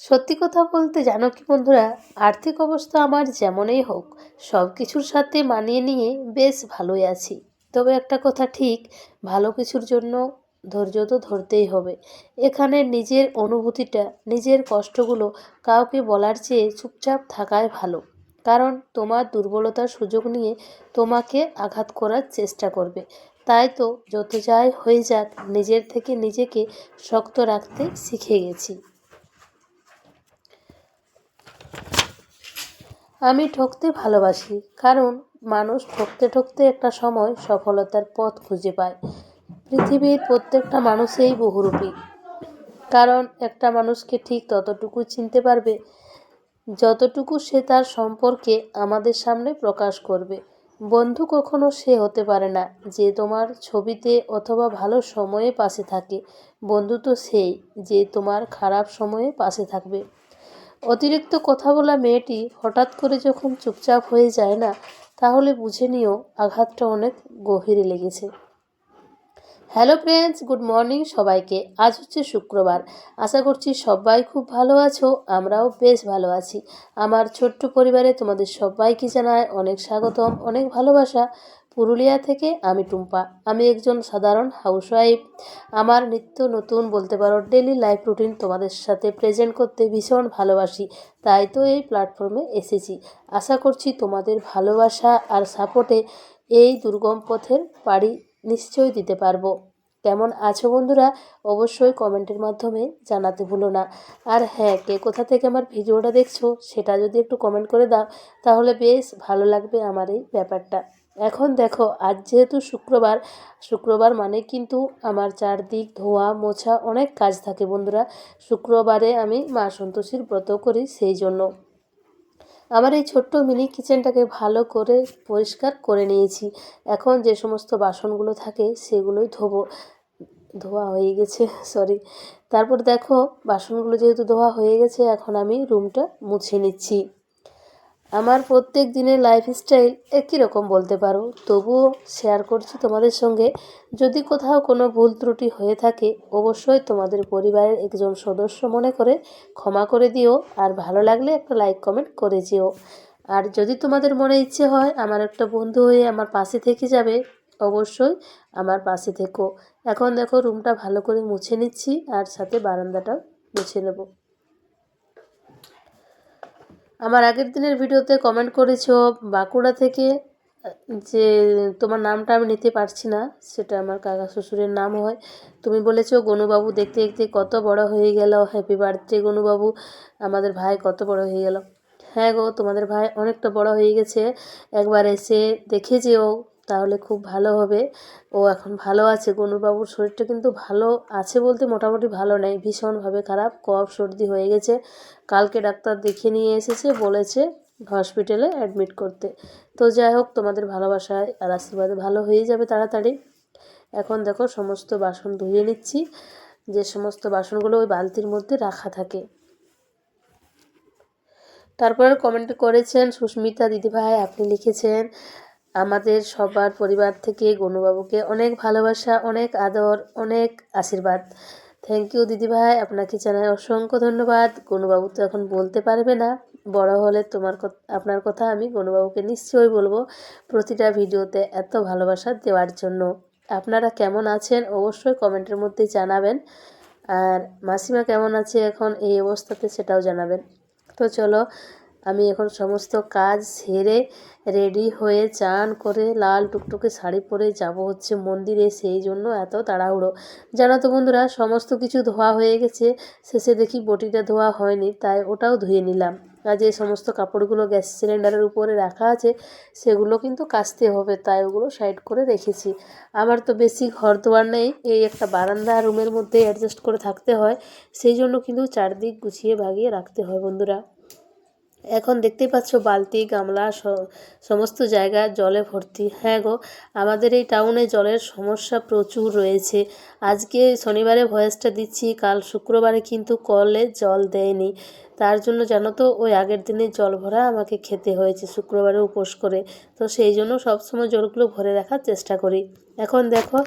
সত্যি কথা বলতে জানো কি বন্ধুরা? আর্থিক অবস্থা আমার যেমনই হোক সব কিছুর সাথে মানিয়ে নিয়ে বেশ ভালোই আছি। তবে একটা কথা ঠিক, ভালো কিছুর জন্য ধৈর্য তো ধরতেই হবে। এখানে নিজের অনুভূতিটা, নিজের কষ্টগুলো কাউকে বলার চেয়ে চুপচাপ থাকাই ভালো। কারণ তোমার দুর্বলতার সুযোগ নিয়ে তোমাকে আঘাত করার চেষ্টা করবে। তাই তো যত যাই হয়ে যাক, নিজের থেকে নিজেকে শক্ত রাখতে শিখে গেছি। আমি ঠকতে ভালোবাসি, কারণ মানুষ ঠকতে ঠকতে একটা সময় সফলতার পথ খুঁজে পায়। পৃথিবীর প্রত্যেকটা মানুষেই বহুরূপী। কারণ একটা মানুষকে ঠিক ততটুকু চিনতে পারবে, যতটুকু সে তার সম্পর্কে আমাদের সামনে প্রকাশ করবে। বন্ধু কখনো সে হতে পারে না, যে তোমার ছবিতে অথবা ভালো সময়ে পাশে থাকে। বন্ধু তো সেই, যে তোমার খারাপ সময়ে পাশে থাকবে। অতিরিক্ত কথা বলা মেয়েটি হঠাৎ করে যখন চুপচাপ হয়ে যায় না, তাহলে বুঝে নিও আঘাতটা অনেক গভীরে লেগেছে। হ্যালো ফ্রেন্ডস, গুড মর্নিং সবাইকে। আজ হচ্ছে শুক্রবার। আশা করছি সবাই খুব ভালো আছো, আমরাও বেশ ভালো আছি। আমার ছোট্ট পরিবারে তোমাদের সবাইকে জানায় অনেক স্বাগতম, অনেক ভালোবাসা। পুরুলিয়া থেকে আমি টুম্পা। আমি একজন সাধারণ হাউসওয়াইফ। আমার নিত্য নতুন বলতে পারো ডেলি লাইফ রুটিন তোমাদের সাথে প্রেজেন্ট করতে ভীষণ ভালোবাসি। তাই তো এই প্ল্যাটফর্মে এসেছি। আশা করছি তোমাদের ভালোবাসা আর সাপোর্টে এই দুর্গম পথের পাড়ি নিশ্চয়ই দিতে পারব। কেমন আছো বন্ধুরা? অবশ্যই কমেন্টের মাধ্যমে জানাতে ভুলো না। আর হ্যাঁ কে কোথা থেকে আমার ভিডিওটা দেখছ সেটা যদি একটু কমেন্ট করে দাও, তাহলে বেশ ভালো লাগবে আমার এই ব্যাপারটা। এখন দেখো, আজ যেহেতু শুক্রবার শুক্রবার মানে কিন্তু আমার চারদিক ধোয়া, মোছা অনেক কাজ থাকে বন্ধুরা। শুক্রবারে আমি মা সন্তোষীর ব্রত করি সেই জন্য। আমার এই ছোট্ট মিনি কিচেনটাকে ভালো করে পরিষ্কার করে নিয়েছি। এখন যে সমস্ত বাসনগুলো থাকে সেগুলোই ধোবো, ধোয়া হয়ে গেছে সরি তারপর দেখো, বাসনগুলো যেহেতু ধোয়া হয়ে গেছে, এখন আমি রুমটা মুছে নিচ্ছি। আমার প্রত্যেক দিনের লাইফস্টাইল একই রকম বলতে পারো। তবুও শেয়ার করছি তোমাদের সঙ্গে। যদি কোথাও কোনো ভুল ত্রুটি হয়ে থাকে, অবশ্যই তোমাদের পরিবারের একজন সদস্য মনে করে ক্ষমা করে দিও। আর ভালো লাগলে একটা লাইক কমেন্ট করে যেও। আর যদি তোমাদের মনে ইচ্ছে হয় আমার একটা বন্ধু হয়ে আমার পাশে থেকে যাবে, অবশ্যই আমার পাশে থেকো। এখন দেখো রুমটা ভালো করে মুছে নিচ্ছি আর সাথে বারান্দাটাও মুছে নেব। আমার আগের দিনের ভিডিওতে কমেন্ট করেছ বাঁকুড়া থেকে, যে তোমার নামটা আমি নিতে পারছি না, সেটা আমার কাকা শ্বশুরের নাম হয়। তুমি বলেছ, গনুবাবু দেখতে দেখতে কত বড় হয়ে গেল হ্যাপি বার্থডে গনুবাবু। আমাদের ভাই কত বড় হয়ে গেল। হ্যাঁ গো, তোমাদের ভাই অনেকটা বড় হয়ে গেছে। একবার এসে দেখে যেও। তাহলে খুব ভালো হবে। ও এখন ভালো আছে। গনুবাবুর শরীরটা কিন্তু ভালো আছে বলতে মোটামুটি ভালো নেই। ভীষণভাবে খারাপ, কফ, সর্দি হয়ে গেছে। কালকে ডাক্তার দেখে নিয়ে এসেছে, বলেছে হসপিটালে অ্যাডমিট করতে। তো যাই হোক, তোমাদের ভালোবাসায় আর আশীর্বাদে ভালো হয়ে যাবে তাড়াতাড়ি। এখন দেখো, সমস্ত বাসন ধুয়ে নিচ্ছি। যে সমস্ত বাসনগুলো ওই বালতির মধ্যে রাখা থাকে। তারপর কমেন্ট করেছেন সুস্মিতা দিদিভাই, আপনি লিখেছেন আমাদের সবার পরিবার থেকে গনুবাবুকে অনেক ভালোবাসা, অনেক আদর, অনেক আশীর্বাদ। থ্যাংক ইউ দিদিভাই। আপনাকে জানাই অসংখ্য ধন্যবাদ। গনুবাবু তো এখন বলতে পারবে না। বড় হলে তোমার আপনার কথা আমি গনুবাবুকে নিশ্চয়ই বলব প্রতিটা ভিডিওতে এত ভালোবাসা দেওয়ার জন্য। আপনারা কেমন আছেন অবশ্যই কমেন্টের মধ্যে জানাবেন। আর মাসিমা কেমন আছে এখন এই অবস্থাতে সেটাও জানাবেন। তো চলো আমি এখন সমস্ত কাজ সেরে রেডি হয়ে চান করে লাল টুকটুকে শাড়ি পরে যাব হচ্ছে মন্দিরে, সেই জন্য এত তাড়াহুড়ো। জানো তো বন্ধুরা, সমস্ত কিছু ধোয়া হয়ে গেছে, শেষে দেখি বটিটা ধোয়া হয়নি, তাই ওটাও ধুয়ে নিলাম। আর যে সমস্ত কাপড়গুলো গ্যাস সিলিন্ডারের উপরে রাখা আছে, সেগুলো কিন্তু কাচতে হবে, তাই ওগুলো সাইড করে রেখেছি। আমার তো বেশি ঘর দোয়ার নেই, এই একটা বারান্দা রুমের মধ্যে অ্যাডজাস্ট করে থাকতে হয়, সেই জন্য কিন্তু চারদিক গুছিয়ে ভাগিয়ে রাখতে হয় বন্ধুরা। এখন দেখতেই পাচ্ছ বালতি, গামলা সমস্ত জায়গা জলে ভর্তি। হ্যাঁ গো, আমাদের এই টাউনে জলের সমস্যা প্রচুর রয়েছে। আজকে শনিবারে ভয়েসটা দিচ্ছি, কাল শুক্রবারে কিন্তু কলে জল দেয়নি। তার জন্য জানো তো, ওই আগের দিনে জল ভরা আমাকে খেতে হয়েছে, শুক্রবারে উপোস করে। তো সেই জন্য সবসময় জলগুলো ভরে রাখার চেষ্টা করি। এখন দেখো,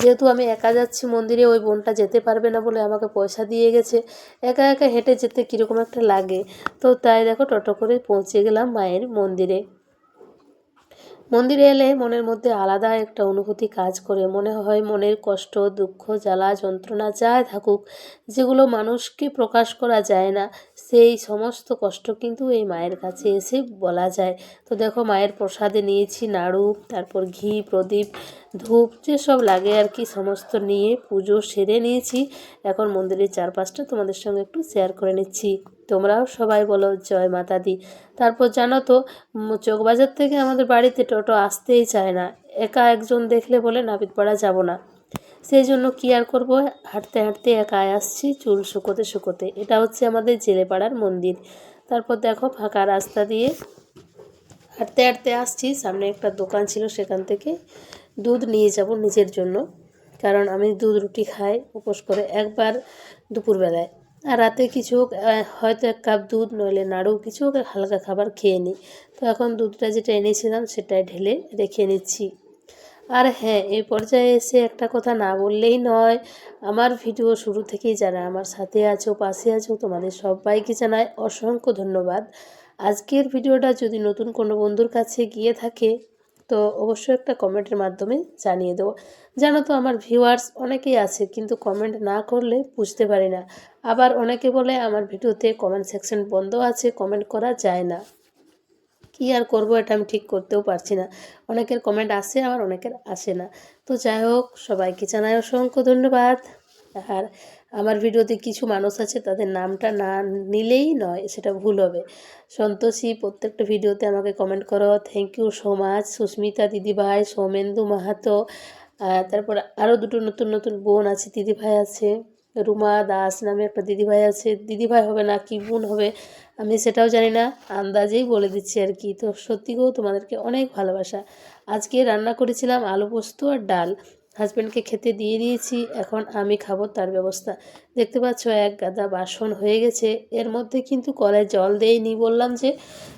যেহেতু আমি একা যাচ্ছি মন্দিরে, ওই বোনটা যেতে পারবে না বলে আমাকে পয়সা দিয়ে গেছে। একা একা হেঁটে যেতে কীরকম একটা লাগে। তো তাই দেখো, টোটো করে পৌঁছে গেলাম মায়ের মন্দিরে। মন্দিরে এলে মনের মধ্যে আলাদা একটা অনুভূতি কাজ করে। মনে হয় মনের কষ্ট, দুঃখ, জ্বালা, যন্ত্রণা যাই থাকুক, যেগুলো মানুষকে প্রকাশ করা যায় না, সেই সমস্ত কষ্ট কিন্তু এই মায়ের কাছে এসে বলা যায়। তো দেখো, মায়ের প্রসাদে নিয়েছি নাড়ু, তারপর ঘি, প্রদীপ, ধূপ, যেসব লাগে আর কি, সমস্ত নিয়ে পুজো সেরে নিয়েছি। এখন মন্দিরের চারপাশটা তোমাদের সঙ্গে একটু শেয়ার করে নিচ্ছি। তোমরাও সবাই বলো জয় মাতা দি তারপর জানো তো উম, চকবাজার থেকে আমাদের বাড়িতে টোটো আসতেই চায় না। একা একজন দেখলে বলে নাপিতপাড়া যাব না। সেই জন্য কি আর করব? হাঁটতে হাঁটতে একাই আসছি চুল শুকোতে শুকোতে। এটা হচ্ছে আমাদের জেলেপাড়ার মন্দির। তারপর দেখো ফাঁকা রাস্তা দিয়ে হাঁটতে হাঁটতে আসছি। সামনে একটা দোকান ছিল সেখান থেকে দুধ নিয়ে যাব নিজের জন্য। কারণ আমি দুধ রুটি খাই উপোস করে একবার দুপুরবেলায়। আর রাতে কিছু হয়তো এক কাপ দুধ নইলে নাড়ু, কিছু হালকা খাবার খেয়ে নিই। তো এখন দুধটা যেটা এনেছিলাম সেটাই ঢেলে রেখে নিচ্ছি। আর হ্যাঁ এই পর্যায়ে এসে একটা কথা না বললেই নয়, আমার ভিডিও শুরু থেকেই যারা আমার সাথে আছো, পাশে আছো, তোমাদের সবাইকে জানাই অসংখ্য ধন্যবাদ। আজকের ভিডিওটা যদি নতুন কোনো বন্ধুর কাছে গিয়ে থাকে তো অবশ্যই একটা কমেন্টের মাধ্যমে জানিয়ে দেবো। জানো তো আমার ভিউয়ার্স অনেকেই আছে, কিন্তু কমেন্ট না করলে বুঝতে পারি না। আবার অনেকে বলে আমার ভিডিওতে কমেন্ট সেকশন বন্ধ আছে কমেন্ট করা যায় না। কি আর করব এটা আমি ঠিক করতেও পারছি না। অনেকের কমেন্ট আসে, আবার অনেকের আসে না। তো যাই হোক, সবাইকে জানাই অসংখ্য ধন্যবাদ। আর আমার ভিডিওতে কিছু মানুষ আছে, তাদের নামটা না নিলেই নয়, সেটা ভুল হবে। সন্তোষী, প্রত্যেকটা ভিডিওতে আমাকে কমেন্ট করো। Thank you so much Susmita দিদিভাই, সৌমেন্দু মাহাতো। তারপর আরও দুটো নতুন নতুন বোন আছে, দিদিভাই আছে। রুমা দাস নামে একটা দিদিভাই আছে। দিদিভাই হবে না, কি বোন হবে, আমি সেটাও জানি না। আন্দাজেই বলে দিচ্ছি আর কি। তো সত্যি গো, তোমাদেরকে অনেক ভালোবাসা। আজকে রান্না করেছিলাম আলু পোস্ত আর ডাল। হাজব্যান্ডকে খেতে দিয়ে দিয়েছি, এখন আমি খাব তার ব্যবস্থা। দেখতে পাচ্ছ, এক গাদা বাসন হয়ে গেছে। এর মধ্যে কিন্তু কলে জল দেয়নি বললাম যে,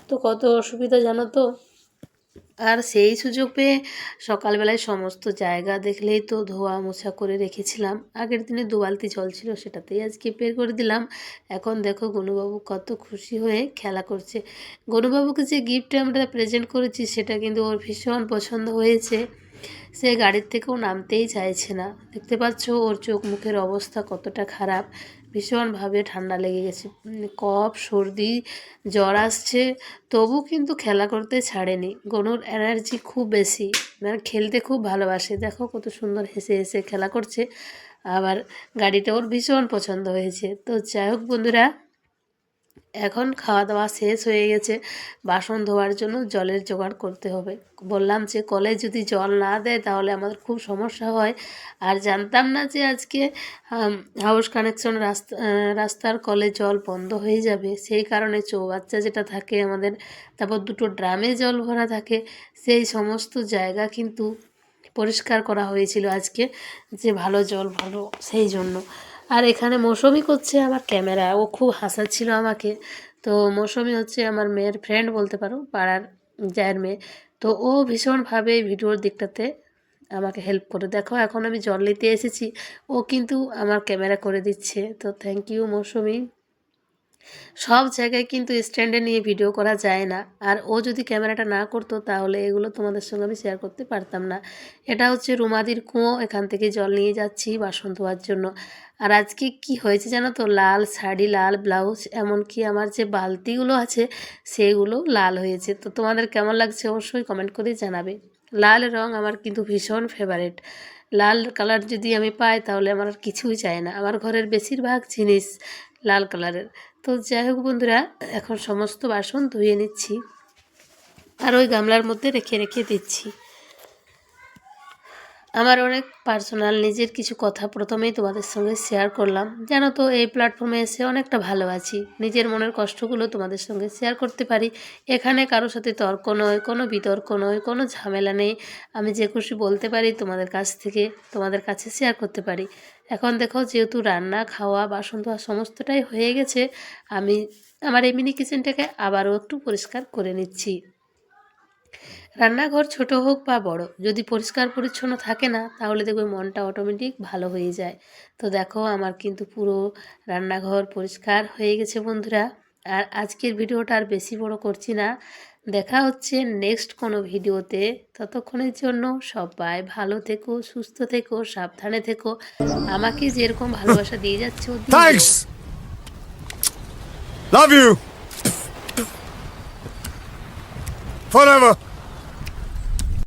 তো কত অসুবিধা জানো তো? আর সেই সুযোগ পেয়ে সকালবেলায় সমস্ত জায়গা দেখলেই তো ধোয়া মোছা করে রেখেছিলাম। আগের দিনে দু বালতি জল ছিল, সেটাতেই আজকে বের করে দিলাম। এখন দেখো, গনুবাবু কত খুশি হয়ে খেলা করছে। গনুবাবুকে যে গিফট আমরা প্রেজেন্ট করেছি, সেটা কিন্তু ওর ভীষণ পছন্দ হয়েছে। সে গাড়ির থেকেও নামতেই চাইছে না। দেখতে পাচ্ছ ওর চোখ মুখের অবস্থা কতটা খারাপ। ভীষণভাবে ঠান্ডা লেগে গেছে। কফ, সর্দি, জ্বর আসছে। তবু কিন্তু খেলা করতে ছাড়েনি। গনুর এনার্জি খুব বেশি। মানে খেলতে খুব ভালোবাসে। দেখো কত সুন্দর হেসে হেসে খেলা করছে। আবার গাড়িটা ওর ভীষণ পছন্দ হয়েছে। তো যাই হোক বন্ধুরা এখন খাওয়া দাওয়া শেষ হয়ে গেছে। বাসন ধোয়ার জন্য জলের জোগাড় করতে হবে। বললাম যে, কলে যদি জল না দেয় তাহলে আমাদের খুব সমস্যা হয়। আর জানতাম না যে আজকে হাউস কানেকশন রাস্তা রাস্তার কলে জল বন্ধ হয়ে যাবে। সেই কারণে চৌবাচ্চা যেটা থাকে আমাদের, তারপর দুটো ড্রামে জল ভরা থাকে। সেই সমস্ত জায়গা কিন্তু পরিষ্কার করা হয়েছিল আজকে, যে ভালো জল ভালো, সেই জন্য। আর এখানে মৌসুমি করছে আমার ক্যামেরা। ও খুব হাসাচ্ছিল আমাকে। তো মৌসুমি হচ্ছে আমার মেয়ের ফ্রেন্ড বলতে পারো, পাড়ার যায়ের মেয়ে। তো ও ভীষণভাবে ভিডিওর দিকটাতে আমাকে হেল্প করে। দেখো, এখন আমি জল নিতে এসেছি। ও কিন্তু আমার ক্যামেরা করে দিচ্ছে। তো থ্যাংক ইউ মৌসুমি। সব জায়গায় কিন্তু স্ট্যান্ডে নিয়ে ভিডিও করা যায় না। আর ও যদি ক্যামেরাটা না করতো তাহলে এগুলো তোমাদের সঙ্গে আমি শেয়ার করতে পারতাম না। এটা হচ্ছে রুমাদির কুঁয়ো, এখান থেকে জল নিয়ে যাচ্ছি বাসন ধোয়ার জন্য। আর আজকে কি হয়েছে জানো তো? লাল শাড়ি, লাল ব্লাউজ, এমনকি আমার যে বালতিগুলো আছে সেগুলো লাল হয়েছে। তো তোমাদের কেমন লাগছে অবশ্যই কমেন্ট করে জানাবে। লাল রং আমার কিন্তু ভীষণ ফেভারেট লাল কালার যদি আমি পাই তাহলে আমার আর কিছুই চাই না। আমার ঘরের বেশিরভাগ জিনিস লাল কালারের তো যাই হোক বন্ধুরা, এখন সমস্ত বাসন ধুয়ে নিচ্ছি আর ওই গামলার মধ্যে রেখে রেখে দিচ্ছি। আমার অনেক পার্সোনাল নিজের কিছু কথা প্রথমেই তোমাদের সঙ্গে শেয়ার করলাম। জানো তো, এই প্ল্যাটফর্মে এসে অনেকটা ভালো আছি। নিজের মনের কষ্টগুলো তোমাদের সঙ্গে শেয়ার করতে পারি। এখানে কারোর সাথে তর্ক নয়, কোনো বিতর্ক নয়, কোনো ঝামেলা নেই। আমি যে খুশি বলতে পারি, তোমাদের কাছ থেকে তোমাদের কাছে শেয়ার করতে পারি। এখন দেখো, যেহেতু রান্না, খাওয়া, বাসন ধোয়া সমস্তটাই হয়ে গেছে, আমি আমার এই মিনি কিচেনটাকে আবারও একটু পরিষ্কার করে নিচ্ছি। রান্নাঘর ছোট হোক বা বড় যদি পরিষ্কার পরিচ্ছন্ন থাকে না তাহলে দেখবে মনটা অটোমেটিক ভালো হয়ে যায়। তো দেখো আমার কিন্তু পুরো রান্নাঘর পরিষ্কার হয়ে গেছে বন্ধুরা। আর আজকের ভিডিওটা আর বেশি বড় করছি না। দেখা হচ্ছে নেক্সট কোনো ভিডিওতে। ততক্ষণের জন্য সবাই ভালো থেকো সুস্থ থেকো সাবধানে থেকো। আমাকে যেরকম ভালোবাসা দিয়ে যাচ্ছে! Forever!